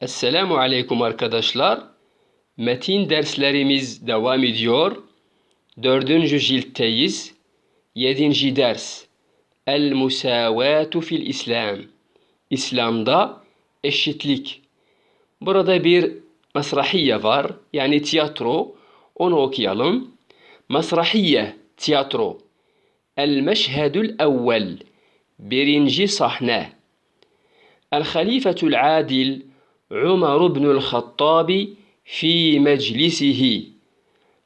Esselamu Aleyküm arkadaşlar. Metin derslerimiz devam ediyor. Dördüncü ciltteyiz. Yedinci ders. El musavatu fil İslam. İslam'da eşitlik. Burada bir masrahiye var. Yani tiyatro. Onu okuyalım. Masrahiye, tiyatro. El meşhedül evvel. Birinci sahne. El halifetul adil عمر بن الخطاب في مجلسه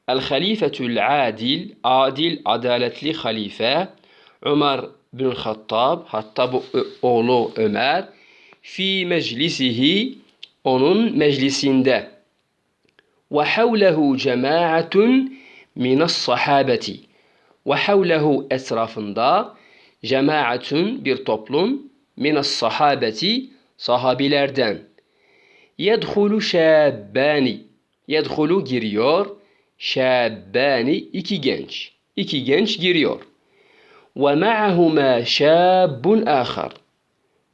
الخليفة العادل adil adaletli halife Ömer bin Hattab hatta bu oğlu Ömer fi meclisihi onun meclisinde ve havlehu cemaatun minas sahabeti ve havlehu etrafında cemaatun bir toplum minas sahabeti sahabilerden يدخل شابان يدخل جيريور شابان إكي جنش. إكي جنش جيريور ومعهما شاب آخر.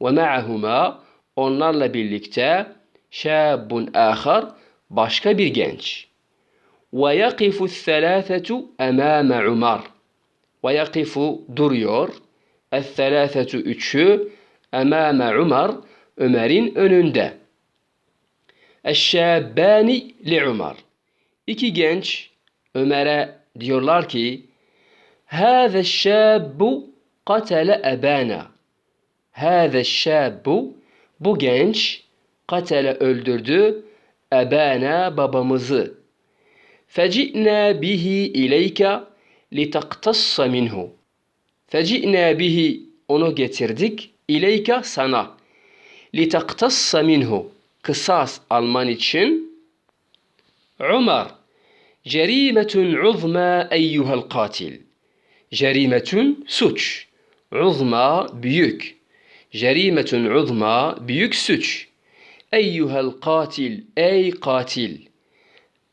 ومعهما onlarla birlikte شاب آخر başka bir genç ويقف الثلاثة أمام عمر. ويقف duruyor الثلاثة üçü أمام عمر Ömer'in önünde Eşşâbbâni li Umar. İki genç Ömer'e diyorlar ki Hâze şâbbu katele ebâna. Hâze şâbbu bu genç katele öldürdü ebâna babamızı. Feci'nâ bihi ileyke litaktassa minhu. Feci'nâ bihi onu getirdik ileyke sana. Litaktassa minhu قصاص ألماني تشن عمر جريمة عظمى أيها القاتل. جريمة سوتش. عظمى بيك جريمة عظمى بيك سوتش. أيها القاتل أي قاتل.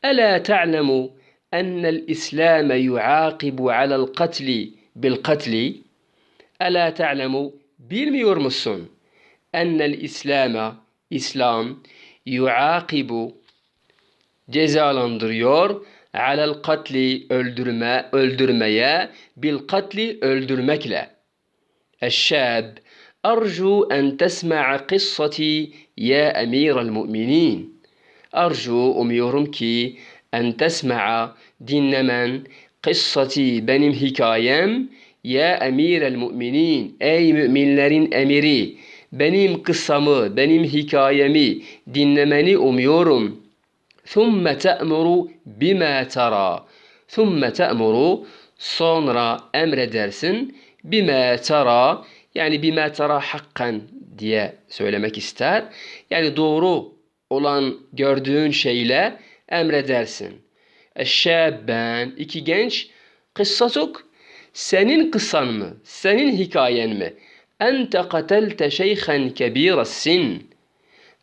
ألا تعلم أن الإسلام يعاقب على القتل بالقتل؟ ألا تعلم بالميورمسون أن الإسلام إسلام يعاقب جزالاندريور على القتل أولدرما öldürmeye بالقتل katli الشاب أرجو أن تسمع قصتي يا أمير المؤمنين. أرجو أميرمكي أن تسمع دينمان قصتي بنم هكايم يا أمير المؤمنين. أي مؤمنين أميري benim kıssamı, benim hikayemi dinlemeni umuyorum. ثُمَّ تَأْمُرُ بِمَا تَرَى ثُمَّ تَأْمُرُ sonra emredersin bime tara yani bime tara hakkan diye söylemek ister. Yani doğru olan gördüğün şeyle emredersin. Eşşebben iki genç kıssatuk senin kıssan mı? Senin hikayen mi? أنت قتلت شيخا كبير السن.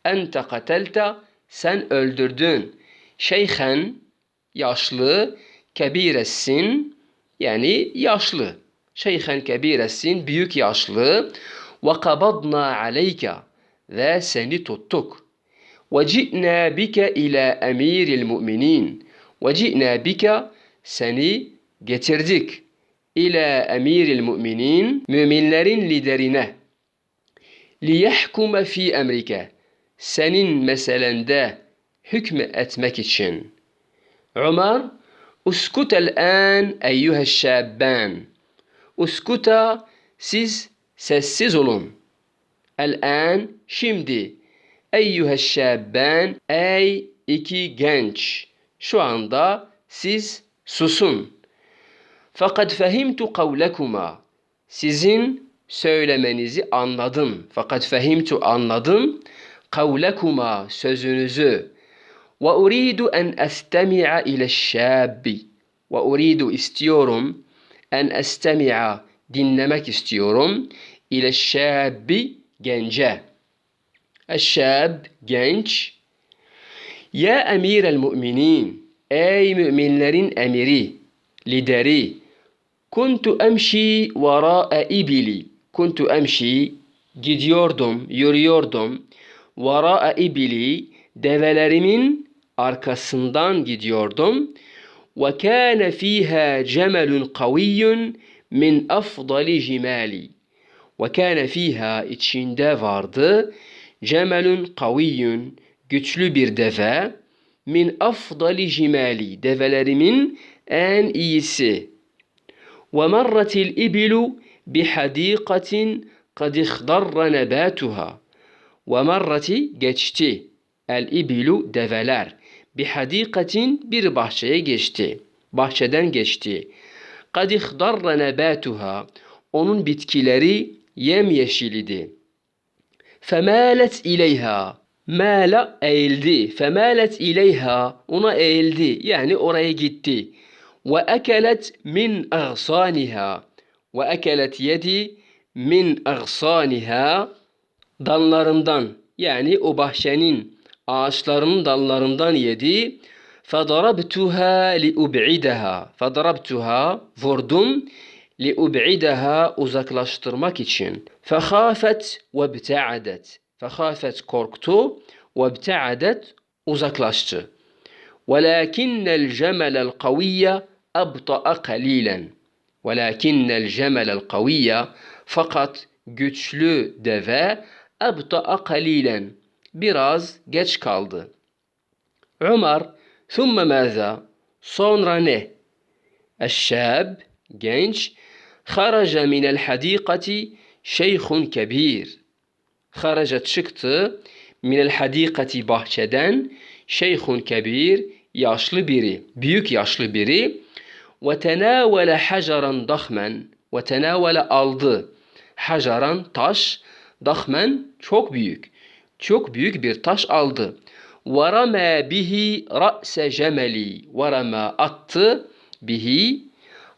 أنت قتلت سن أولدردون شيخا yaşlı كبير السن يعني yaşlı شيخا كبير السن بيوك yaşlı وقبضنا عليك ذا سن tuttuk وجئنا بك إلى أمير المؤمنين. وجئنا بك سن getirdik إلى أمير المؤمنين مؤمنين لدرنا ليحكم في أمريكا. سنين مثلا ده حكم أتمكتشن. عمر أسكت الآن أيها الشابان. أسكت سيز سيزولون الآن شمدي. أيها الشابان أي إكي جنش شو عنده سيز سوسون Fakat fehimtu kavlekuma. Sizin söylemenizi anladım. Fakat fehimtu anladım. Kavlekuma sözünüzü. Ve uridu en estemi'a ile şabbi. Ve uridu istiyorum en estemi'a dinlemek istiyorum ile şabbi gence. Eşşab genç. Ya emir el müminin. Ey müminlerin emiri, lideri. Kuntu emşi vara'a ibili. Kuntu emşi gidiyordum, yürüyordum. vara'a ibili develerimin arkasından gidiyordum. Ve kâne fîhâ cemelun kaviyyun min afdali cimali. Ve kâne fîhâ içinde vardı cemelun kaviyyun güçlü bir deve min afdali cimali develerimin en iyisi. İbilu bihadikatin kad ihdarra nebatuha. Ve merrati geçti. El develer. Bihadikatin bir bahçeye geçti. Bahçeden geçti. Kad ihdarra nebatuha. Onun bitkileri yemyeşil idi. Femalet ileyha. Mala eğildi. Femalet ileyha. Ona eğildi. Yani oraya gitti. Ve ekelet min agsaniha. Ve ekelet yedi min agsaniha. Dallarından yani o bahçenin ağaçlarının dallarından yedi. فَضَرَبْتُهَا لِأُبْعِدَهَا فَضَرَبْتُهَا vurdum لِأُبْعِدَهَا uzaklaştırmak için. فَخَافَتْ وَابْتَعَدَتْ فَخَافَتْ korktu وَابْتَعَدَتْ uzaklaştı. وَلَكِنَّ الْجَمَلَ الْقَوِيَّ أبطأ قليلا ولكن الجمل القوية فقط güçlü دفا أبطأ قليلا براز geç kaldı. عمر ثم ماذا؟ sonra ne? الشاب genç خرج من الحديقة شيخ كبير خرجت çıktı من الحديقة bahçeden شيخ كبير yaşlı biri büyük yaşlı biri ve tenavele hacaran dahmen ve tenavele aldı hacaran taş dahmen çok büyük çok büyük bir taş aldı ve rama bihi ra'se cemeli ve rama attı bihi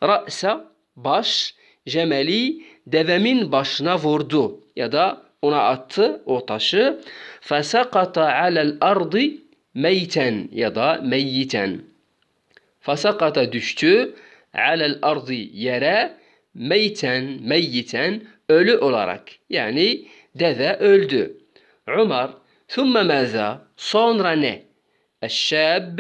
ra'sa baş cemeli devemin başına vurdu ya da ona attı o taşı. Fesakata alel ardı meyten ya da meyyiten. Fesakata düştü alel ardı yere meyten meyyiten ölü olarak yani deve öldü. Umar ثم ماذا sonra ne? Eşşab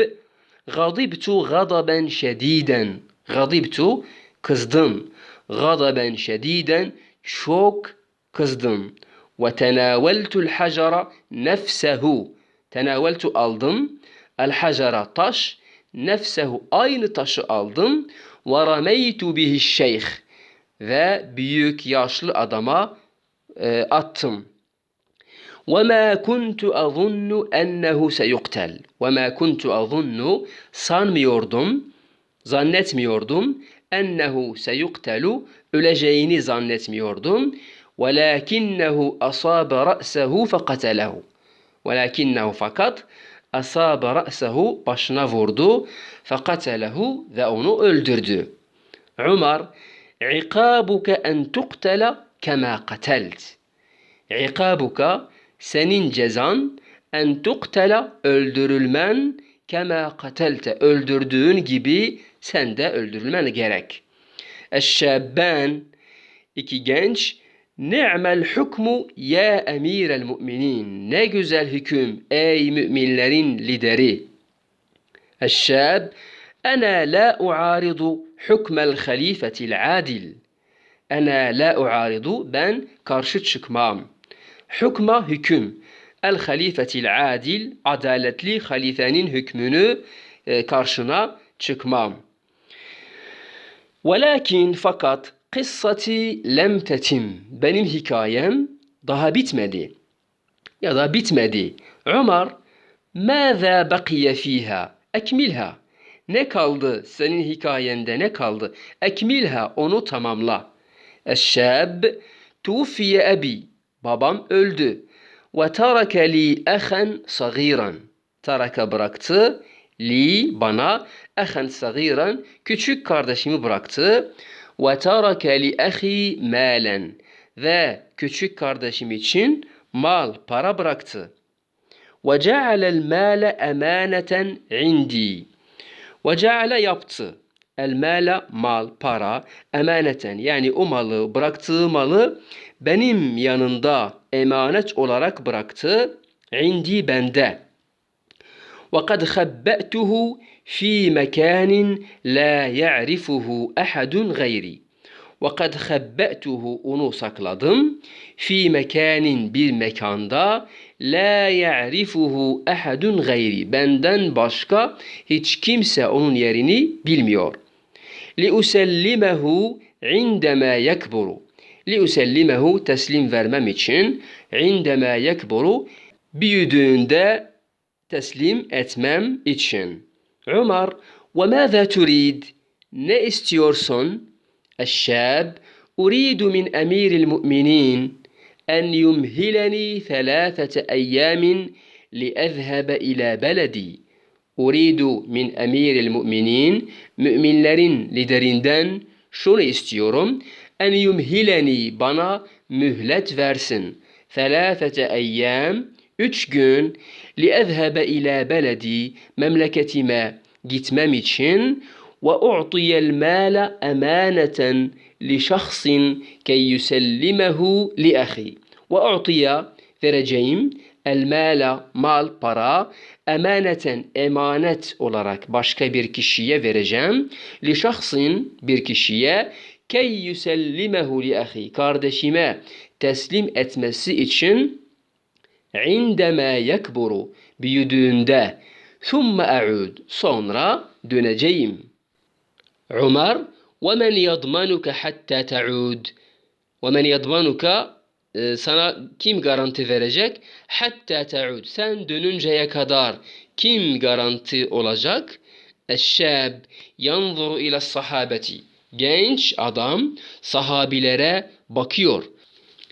gadibtu gadaben şediden gadibtu kızdım gadaben şediden çok kızdım ve tenaveltul hacera nefsehu tenaveltu aldım el hacera taş nefsehu aynı taşı aldım ve rameytu bihi şeyh ve büyük yaşlı adama e, attım. وَمَا كُنْتُ أَظُنُّ أَنَّهُ سَيُقْتَلْ وَمَا كُنْتُ أَظُنُّ sanmıyordum, zannetmiyordum ennehu seyuktelu öleceğini zannetmiyordum. Velakinnehu asabe ra'sehu fekatelehu. Velakinnehu fakat asabe ra'sehu başına vurdu. Fekatelehu ve onu öldürdü. Umar İkabuke en tuktele kema katelt. İkabuka senin cezan en tuktele öldürülmen kema katelte öldürdüğün gibi sen de öldürülmen gerek. Eşşebban iki genç نعم الحكم يا أمير المؤمنين. نجز الحكم أي مؤمنين لدري. الشاب أنا لا أعارض حكم الخليفة العادل. أنا لا أعارض بان كارشت شكمام حكم حكم الخليفة العادل عدالت لي خليفان هكمنو آه، كارشنا شكمام ولكن فقط kıssati lem tetim. Benim hikayem daha bitmedi. Ya da bitmedi. Ömer ماذا بقي فيها ekmilha ne kaldı senin hikayende ne kaldı ekmilha onu tamamla eşşab tufiye abi babam öldü ve terake li ahan sagiran terake bıraktı li bana ahan sagiran küçük kardeşimi bıraktı Ve tarake li ahi malen. Ve küçük kardeşim için mal, para bıraktı. Ve cealel male emaneten indi. Ve ceale yaptı. El male mal, para, emaneten yani o malı, bıraktığı malı benim yanında emanet olarak bıraktı. İndi bende.'' وقد خبأته في مكان لا يعرفه أحد غيري وقد خبأته onu sakladım fi mekanin bir mekanda la ya'rifuhu ahadun gayri benden başka hiç kimse onun yerini bilmiyor li usellimehu indema yakburu li usellimehu teslim vermem için indema yakburu büyüdüğünde تسليم اتمام اتشن عمر وماذا تريد؟ نيستيورسون الشاب أريد من أمير المؤمنين أن يمهلني ثلاثة أيام لأذهب إلى بلدي. أريد من أمير المؤمنين مؤمنلرين لدريندن شنو استيورم أن يمهلني بنا مهلة فارسن. ثلاثة أيام 3 gün لأذهب إلى بلدي مملكة ما جيتماميتشين وأعطي المال أمانة لشخص كي يسلمه لأخي. وأعطي فيرجيم المال مال برا أمانة أمانة olarak başka bir kişiye vereceğim لشخص bir كي يسلمه لأخي. kardeşime تسليم etmesi için indema yekburu büyüdüğünde ثُمَّ أَعُودُ sonra döneceğim. Ömer وَمَنْ يَضْمَنُكَ حَتَّى تَعُودُ وَمَنْ يَضْمَنُكَ sana kim garanti verecek? Hatta te'ud. Sen dönünceye kadar kim garanti olacak? Eşşab yanzuru ile sahabeti. Genç adam sahabilere bakıyor.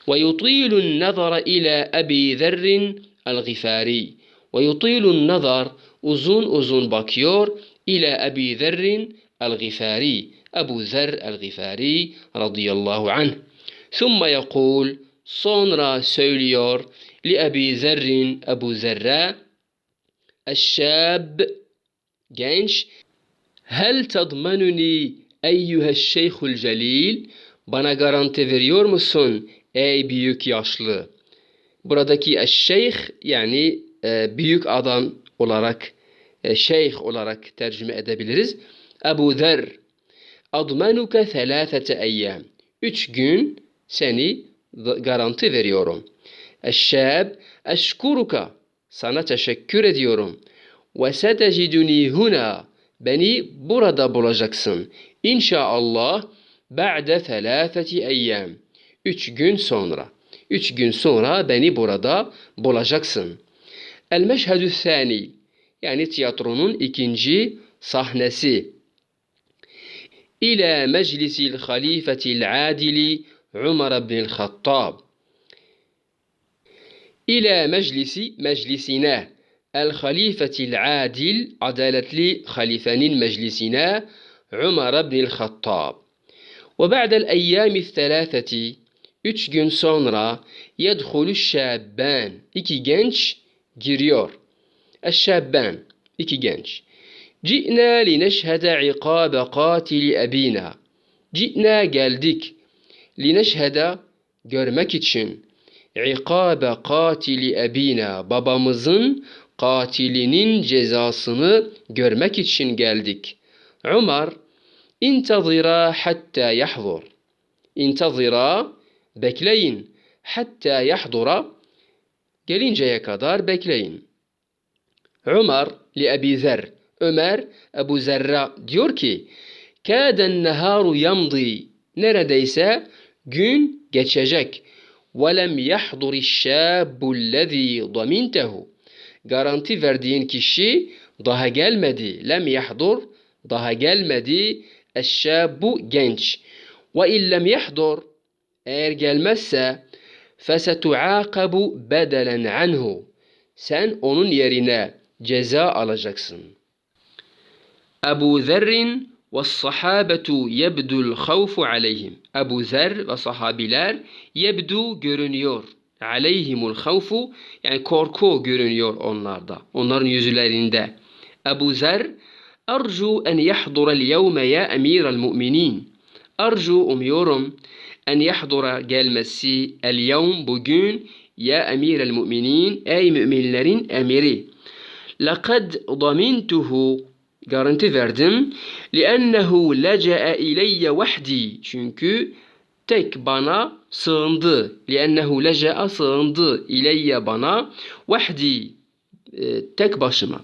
ويطيل النظر إلى أبي ذر الغفاري ويطيل النظر أزون أزون بكيور إلى أبي ذر الغفاري أبو ذر الغفاري رضي الله عنه. ثم يقول صونرا سوليور لأبي ذر أبو ذر الشاب جنش هل تضمنني أيها الشيخ الجليل بنا غارانتي فيريور مسون ey büyük yaşlı? Buradaki eşşeyh yani e, büyük adam olarak e, şeyh olarak tercüme edebiliriz. Ebu Zer admanuke thelâfete eyyâm üç gün seni garanti veriyorum. Eşşab eşkuruka sana teşekkür ediyorum. Ve seteciduni huna beni burada bulacaksın. İnşallah ba'de thelâfeti eyyâm üç gün sonra. Üç gün sonra beni burada bulacaksın. El meşhedü thani yani tiyatronun ikinci sahnesi. İlâ meclisil halifetil adili Umar ibn Hattab. İlâ meclisi meclisine el halifetil adil adaletli halifenin meclisine Umar ibn Hattab. Ve ba'del eyyâmi thelâfeti üç gün sonra yedhulü şabban iki genç giriyor. Eşşabban iki genç. Ci'na lineşhede ikabe katili ebina. Ci'na geldik. Lineşhede görmek için. İkabe katili ebina. Babamızın katilinin cezasını görmek için geldik. Umar intazira hatta yahzur. İntazira bekleyin. Hatta yahdura gelinceye kadar bekleyin. Ömer li Ebi Zer. Ömer Ebu Zerra diyor ki Kâden neharu yamdi neredeyse gün geçecek. وَلَمْ يَحْضُرِ الشَّابُ الَّذ۪ي ضَمِنْتَهُ Garanti verdiğin kişi daha gelmedi. Lem yahdur daha gelmedi. Eşşabu genç. Ve illem yahdur eğer gelmezse fesetuakabu bedelen anhu sen onun yerine ceza alacaksın. Ebu Zerrin ve sahabetu yebdul havfu aleyhim. Ebu Zer ve sahabiler yebdu görünüyor. Aleyhimul havfu yani korku görünüyor onlarda. Onların yüzlerinde. Ebu Zer Arju en yahdurel yevme ya emiral müminin. Arju umuyorum أن يحضر قال مسي اليوم بوجون يا أمير المؤمنين أي مؤمن لرين أميري. لقد ضمنته garanti فردم لأنه لجأ إلي وحدي. شنكو تك بنا صند لأنه لجأ صند إلي بنا وحدي تك بشما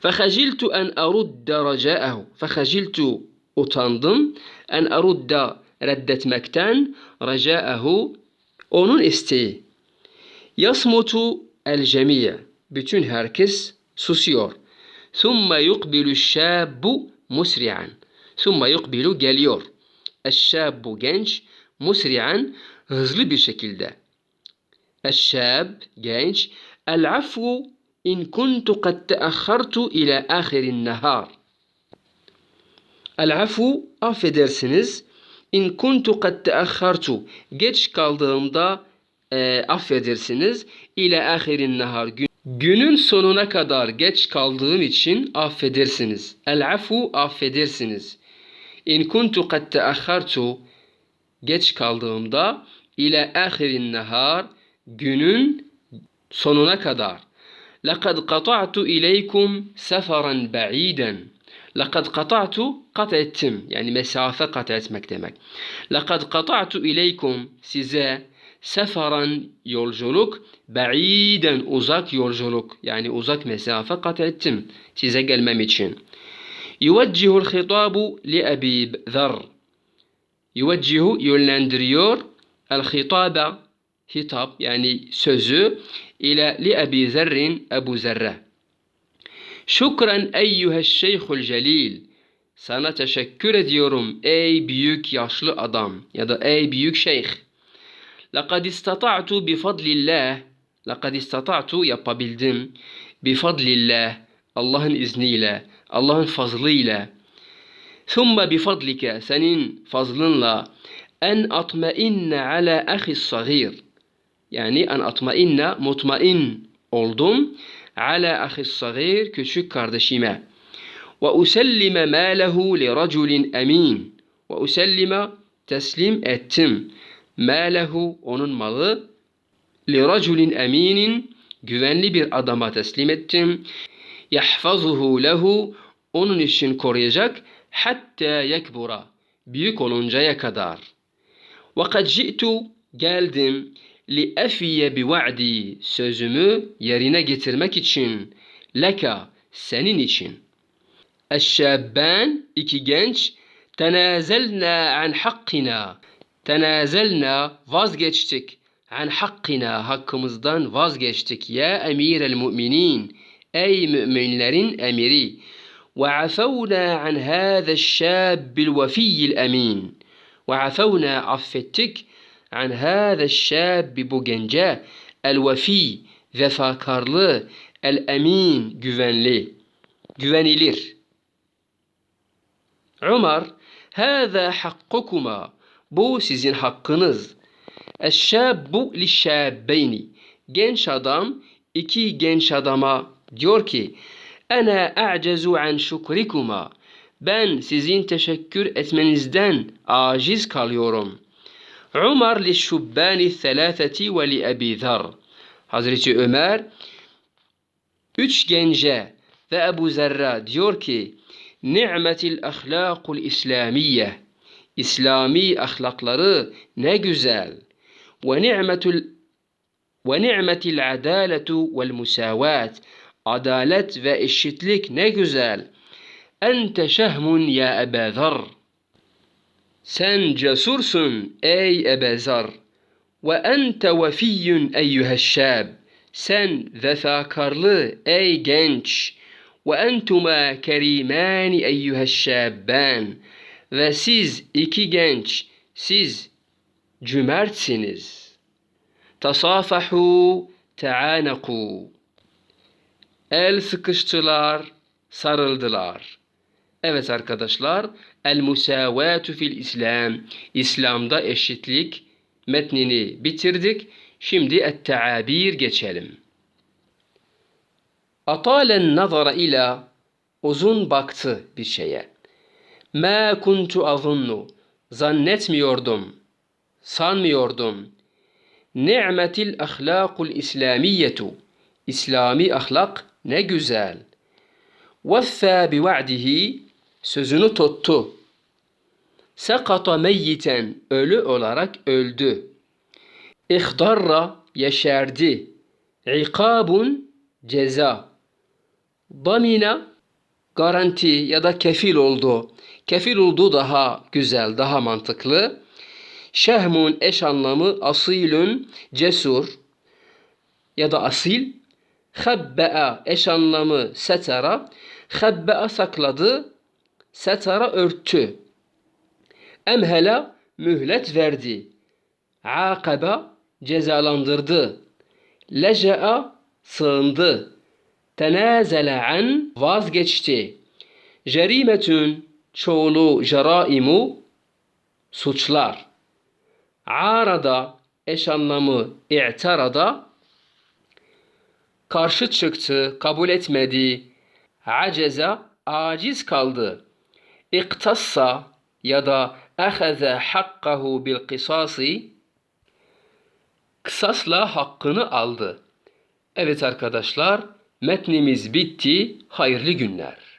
فخجلت أن أرد رجاءه. فخجلت أتندم أن أرد ردت مكتان رجاءه أونون إستي. يصمت الجميع بتون هركس سوسيور. ثم يقبل الشاب مسرعا. ثم يقبل جاليور الشاب جنش مسرعا غزل بشكل ده. الشاب جنش العفو إن كنت قد تأخرت إلى آخر النهار. العفو أفدرسنز İn kuntu kad teahhartu geç kaldığımda e, affedersiniz. İle ahirin nehar gün, günün sonuna kadar geç kaldığım için affedersiniz. El afu affedersiniz. İn kuntu kad teahhartu geç kaldığımda ile ahirin nehar günün sonuna kadar. لقد قطعت إليكم سفرا بعيدا لقد قطعت قطع التم يعني مسافة قطعت مكتمك. لقد قطعت إليكم سيزا سفرا يولجلك بعيدا أزاك يولجلك يعني أزاك مسافة قطع التم سيزا قال ما ميتشين. يوجه الخطاب لأبي ذر. يوجه يولاندريور الخطاب خطاب يعني سوزو إلى لأبي ذر أبو ذرة. Şükran eyyühe şeyhul celil. Sana teşekkür ediyorum ey büyük yaşlı adam ya da ey büyük şeyh. Lekad istata'tu bi fadlillah. Lekad istata'tu yapabildim. Bi fadlillah. Allah'ın izniyle, Allah'ın fazlıyla. Thumma bi fadlike senin fazlınla en atmainne ala ahis sagir. Yani en atmainne mutmain oldum ala ahis sagir küçük kardeşime. Ve usellime mâlehu li raculin emin. Ve usellime teslim ettim. Mâlehu onun malı li raculin eminin güvenli bir adama teslim ettim. Yahfazuhu lehu onun için koruyacak hatta yekbura büyük oluncaya kadar. Ve kad geldim li efiye bi va'di sözümü yerine getirmek için leka senin için. Eşşabban iki genç tenazelna an hakkina tenazelna vazgeçtik. An hakkina hakkımızdan vazgeçtik ya emirel müminin ey müminlerin emiri. Ve afevna an hâze şâbbil vefiyyil emin. Ve afevna affettik an hâze şâbbi bu gence el vefi vefakarlı el emin güvenli güvenilir Ömer hâzâ hakkukuma bu sizin hakkınız eşşâbbu lişşâbbeyni genç adam iki genç adama diyor ki Ana a'cezu an şukrikuma. Ben sizin teşekkür etmenizden aciz kalıyorum. عمر للشبان الثلاثة ولأبي ذر. حضرت عمر üç جنجة وأبو ذر diyor نعمة الأخلاق الإسلامية. إسلامي أخلاقları ne güzel ونعمة ال... ونعمة العدالة والمساواة. عدالة وإشتلك ne güzel أنت شهم يا أبا ذر. Sen cesursun ey Ebu Zar. Ve ente vefiyyun eyyüheşşab. Sen vefakarlı ey genç. Ve entuma kerimani eyyüheşşabban. Ve siz iki genç, siz cömertsiniz. Tasafahu, taanaku. El sıkıştılar, sarıldılar. Evet arkadaşlar, el musavatu fil İslam. İslam'da eşitlik metnini bitirdik. Şimdi et-taabir geçelim. Atalen nazara ila uzun baktı bir şeye. Ma kuntu azunnu zannetmiyordum, sanmıyordum. Ni'metil ahlakul İslamiyetu. İslami ahlak ne güzel. Veffa bi va'dihi. Sözünü tuttu. Sekata meyyiten. Ölü olarak öldü. İhdarra yeşerdi. İkabun ceza. Damina garanti ya da kefil oldu. Kefil oldu daha güzel, daha mantıklı. Şehmun eş anlamı asilün cesur ya da asil. Habbe'a eş anlamı setera. Habbe'a sakladı. Setera örttü. Emhela mühlet verdi. Akaba cezalandırdı. Leca'a sığındı. Tenazele an vazgeçti. Jerimetün çoğulu jaraimu suçlar. Arada eş anlamı i'tarada karşı çıktı, kabul etmedi. Aceza aciz kaldı. İktassa ya da ahaze hakkahu bil kısasi kısasla hakkını aldı. Evet arkadaşlar metnimiz bitti. Hayırlı günler.